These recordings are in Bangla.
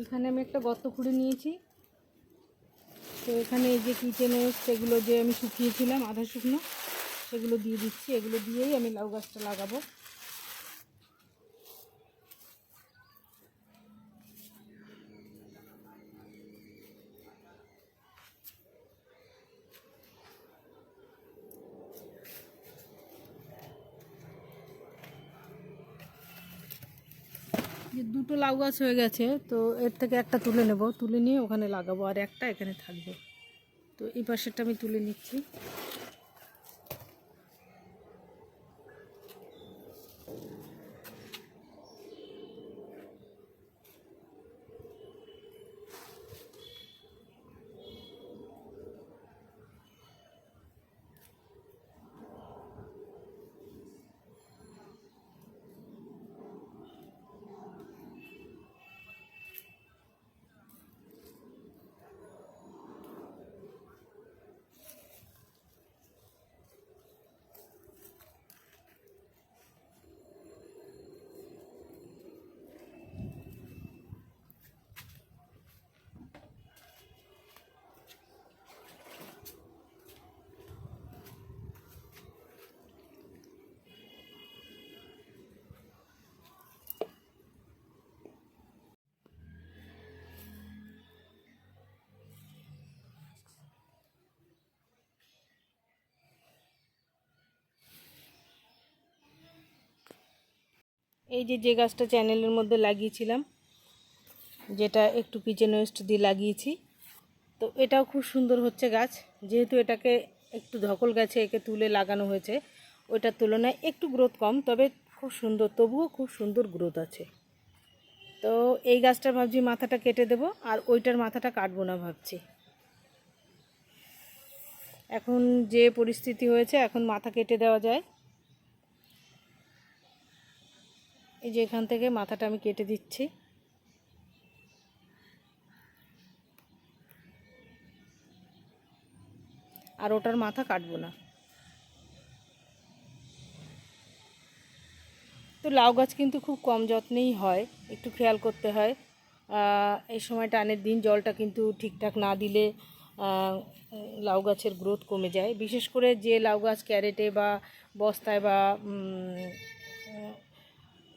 এখানে আমি একটা গর্ত খুঁড়ে নিয়েছি। তো এখানে এই যে কিচেন সেগুলো যে আমি শুকিয়েছিলাম আধা শুকনো, সেগুলো দিয়ে দিচ্ছি। এগুলো দিয়েই আমি লাউ গাছটা লাগাবো। যে দুটো লাউ গাছ হয়ে গেছে, তো এর থেকে একটা তুলে নেব। তুলে নিয়ে ওখানে লাগাবো, আর একটা এখানে থাকবে। তো এই পাশেরটা আমি তুলে নিচ্ছি। এই যে যে গাছটা চ্যানেলের মধ্যে লাগিয়েছিলাম, যেটা একটু কিচেন ওয়েস্ট দিয়ে লাগিয়েছি, তো এটাও খুব সুন্দর হচ্ছে গাছ। যেহেতু এটাকে একটু ধকল গাছে একে তুলে লাগানো হয়েছে, ওইটার তুলনায় একটু গ্রোথ কম, তবে খুব সুন্দর, তবুও খুব সুন্দর গ্রোথ আছে। তো এই গাছটা ভাবছি মাথাটা কেটে দেব, আর ওইটার মাথাটা কাটবো না ভাবছি। এখন যে পরিস্থিতি হয়েছে, এখন মাথা কেটে দেওয়া যায়। এই যে এখান থেকে মাথাটা আমি কেটে দিচ্ছি। আর ওটার মাথা কাটবো না। তো লাউ গাছ কিন্তু খুব কম যত্নেই হয়, একটু খেয়াল করতে হয়। এই সময় টানের দিন জলটা কিন্তু ঠিকঠাক না দিলে লাউ গাছের গ্রোথ কমে যায়। বিশেষ করে যে লাউ গাছ ক্যারেটে বা বস্তায় বা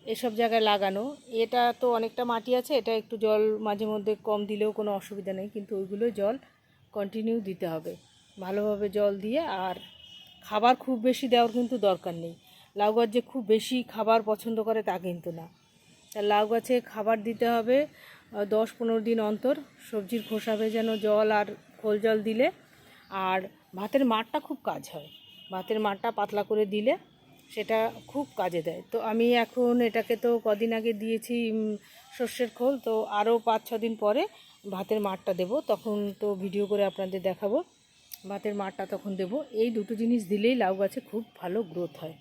এসব জায়গায় লাগানো। এটা তো অনেকটা মাটি আছে, এটা একটু জল মাঝে মধ্যে কম দিলেও কোনো অসুবিধা নেই, কিন্তু ওইগুলো জল কন্টিনিউ দিতে হবে। ভালোভাবে জল দিয়ে আর খাবার খুব বেশি দেওয়ার কিন্তু দরকার নেই। লাউ গাছ যে খুব বেশি খাবার পছন্দ করে তা কিন্তু না। তা লাউ গাছে খাবার দিতে হবে দশ পনেরো দিন অন্তর সবজির খোসা ভেজানো জল আর খোল জল দিলে। আর ভাতের মাঠটা খুব কাজ হয়। ভাতের মাঠটা পাতলা করে দিলে সেটা খুব কাজে দেয়। তো আমি এখন এটাকে তো কদিন আগে দিয়েছি সর্ষের খোল। তো আরও পাঁচ, ছ দিন পরে ভাতের মাঠটা দেব। তখন তো ভিডিও করে আপনাদের দেখাবো। ভাতের মাঠটা তখন দেব। এই দুটো জিনিস দিলেই লাউ গাছে খুব ভালো গ্রোথ হয়।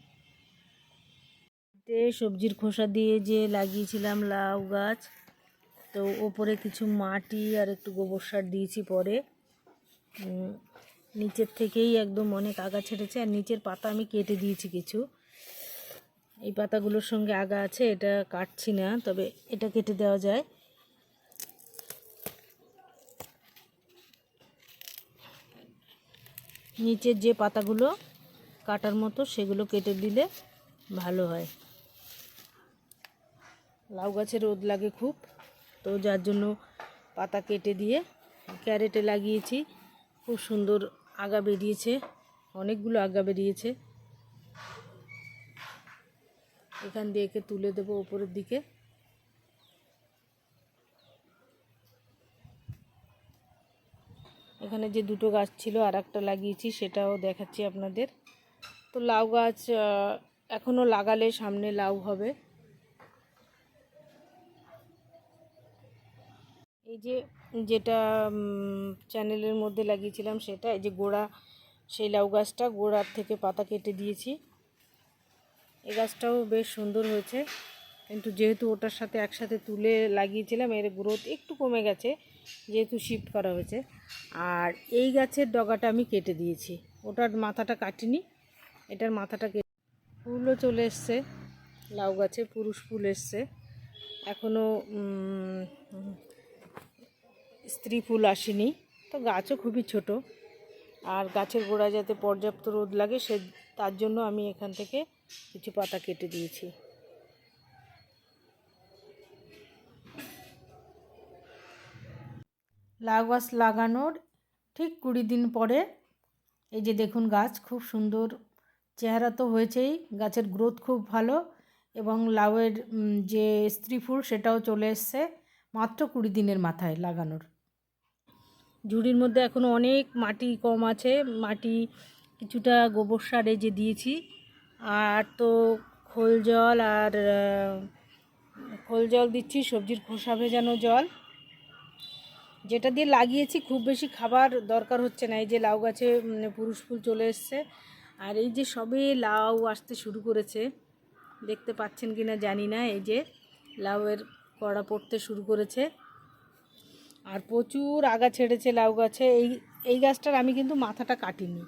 সবজির খোসা দিয়ে যে লাগিয়েছিলাম লাউ গাছ, তো ওপরে কিছু মাটি আর একটু গোবর সার দিয়েছি পরে। নিচের থেকেই একদম অনেক আগা ছেড়েছে আর নিচের পাতা আমি কেটে দিয়েছি কিছু। এই পাতাগুলোর সঙ্গে আগা আছে, এটা কাটছি না, তবে এটা কেটে দেওয়া যায়। নিচের যে পাতাগুলো কাটার মতো, সেগুলো কেটে দিলে ভালো হয়। লাউ গাছে রোদ লাগে খুব, তো যার জন্য পাতা কেটে দিয়ে ক্যারেটে লাগিয়েছি। খুব সুন্দর আগা বেরিয়েছে অনেকগুলো আগা বেরিয়েছে। এখান দিয়ে একে তুলে দেবো ওপরের দিকে। এখানে যে দুটো গাছ ছিল আর একটা লাগিয়েছি সেটাও দেখাচ্ছি আপনাদের। তো লাউ গাছ আহ, এখনও লাগালে সামনে লাউ হবে। এই যে যেটা চ্যানেলের মধ্যে লাগিয়েছিলাম সেটা, এই যে গোড়া, সেই লাউ গাছটা গোড়ার থেকে পাতা কেটে দিয়েছি। এ গাছটাও বেশ সুন্দর হয়েছে। কিন্তু যেহেতু ওটার সাথে একসাথে তুলে লাগিয়েছিলাম, এর গ্রোথ একটু কমে গেছে, যেহেতু শিফট করা হয়েছে। আর এই গাছের ডগাটা আমি কেটে দিয়েছি। ওটার মাথাটা কাটিনি, এটার মাথাটা কেটে ফুলও চলে এসছে, লাউ গাছে পুরুষ ফুল এসছে। এখনও স্ত্রী ফুল আসেনি। তো গাছও খুবই ছোট। আর গাছের গোড়ায় যাতে পর্যাপ্ত রোদ লাগে, সে, তার জন্য আমি এখান থেকে কিছু পাতা কেটে দিয়েছি। লাউ গাছ লাগানোর ঠিক কুড়ি দিন পরে, এই যে দেখুন গাছ, খুব সুন্দর চেহারা তো হয়েছেই। গাছের গ্রোথ খুব ভালো এবং লাউয়ের যে স্ত্রী ফুল সেটাও চলে এসছে মাত্র কুড়ি দিনের মাথায় লাগানোর। ঝুড়ির মধ্যে এখনও অনেক মাটি কম আছে। মাটি কিছুটা গোবর সার এই যে দিয়েছি। আর তো খোল জল আর খোল জল দিচ্ছি, সবজির খোসা ভেজানো জল। যেটা দিয়ে লাগিয়েছি, খুব বেশি খাবার দরকার হচ্ছে না। এই যে লাউ গাছে পুরুষ ফুল চলে এসছে। আর এই যে সবে লাউ আসতে শুরু করেছে, দেখতে পাচ্ছেন কি না জানি না। এই যে লাউয়ের কড়া পড়তে শুরু করেছে। আর প্রচুর আগা ছেড়েছে লাউ গাছে। এই এই গাছটার আমি কিন্তু মাথাটা কাটিনি।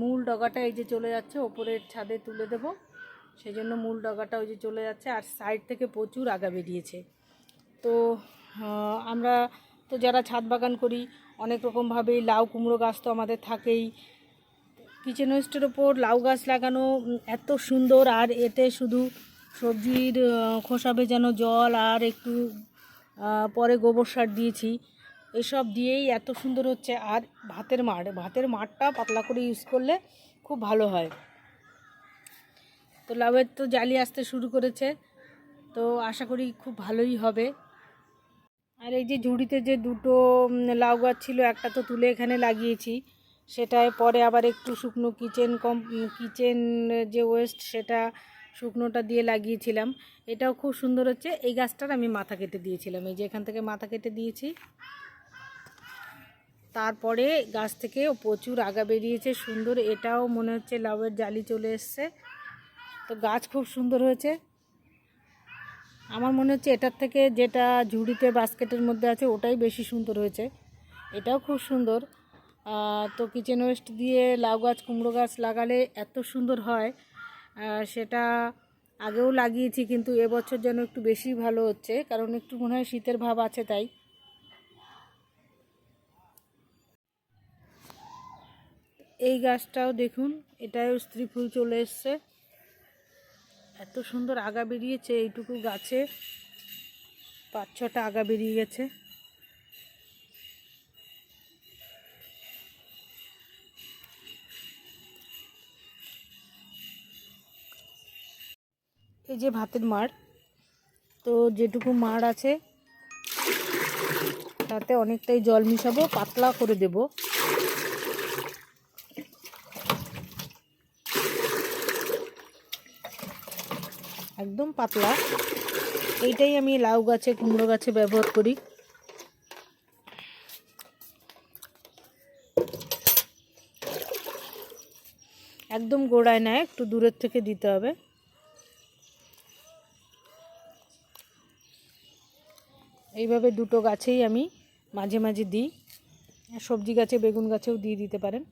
মূল ডগাটা এই যে চলে যাচ্ছে ওপরের ছাদে তুলে দেব। সেই জন্য মূল ডগাটা ওই যে চলে যাচ্ছে আর সাইড থেকে প্রচুর আগা বেরিয়েছে। তো আমরা তো যারা ছাদ বাগান করি অনেক রকমভাবেই লাউ কুমড়ো গাছ তো আমাদের থাকেই। কিচেন ওয়েস্টের ওপর লাউ গাছ লাগানো এত সুন্দর আর এতে শুধু সবজির আহ, খোসা ভেজানো জল আর একটু পরে গোবর সার দিয়েছি। এসব দিয়েই এত সুন্দর হচ্ছে। আর ভাতের মাঠ ভাতের মাঠটা পাতলা করে ইউজ করলে খুব ভালো হয়। তো লাউয়ের তো জালি আসতে শুরু করেছে। তো আশা করি খুব ভালোই হবে। আর এই যে ঝুড়িতে যে দুটো লাউ গাছ ছিল, একটা তো তুলে এখানে লাগিয়েছি। সেটায় পরে আবার একটু শুকনো কিচেন কম কিচেন যে ওয়েস্ট সেটা শুকনোটা দিয়ে লাগিয়েছিলাম। এটাও খুব সুন্দর হচ্ছে। এই গাছটার আমি মাথা কেটে দিয়েছিলাম। এই যে এখান থেকে মাথা কেটে দিয়েছি। তারপরে গাছ থেকে প্রচুর আগা বেরিয়েছে, সুন্দর। এটাও মনে হচ্ছে লাউয়ের জালি চলে এসছে। তো গাছ খুব সুন্দর হয়েছে। আমার মনে হচ্ছে এটার থেকে যেটা ঝুড়িতে বাস্কেটের মধ্যে আছে, ওটাই বেশি সুন্দর হয়েছে। এটাও খুব সুন্দর। তো কিচেন ওয়েস্ট দিয়ে লাউ গাছ, কুমড়ো গাছ লাগালে এত সুন্দর হয়। সেটা আগেও লাগিয়েছি, কিন্তু এবছর যেন একটু বেশি ভালো হচ্ছে, কারণ একটু মনে হয় শীতের ভাব আছে তাই। এই গাছটাও দেখুন এটাও স্ত্রী ফুল চলে এসছে। এত সুন্দর আগা বেরিয়েছে এইটুকু গাছে, পাঁচ ছটা আগা বেরিয়ে গেছে। এই যে ভাতের মাড়। তো যেটুকু মাড় আছে, তাতে অনেকটাই জল মিশাবো পাতলা করে দেব। একদম পাতলা। এইটাই আমি লাউ গাছে, কুমড়ো গাছে ব্যবহার করি। একদম গোড়ায় না, একটু দূরের থেকে দিতে হবে। এইভাবে দুটো গাছেই আমি মাঝে মাঝে দিই। সবজি গাছে বেগুন গাছেও দিয়ে দিতে পারেন।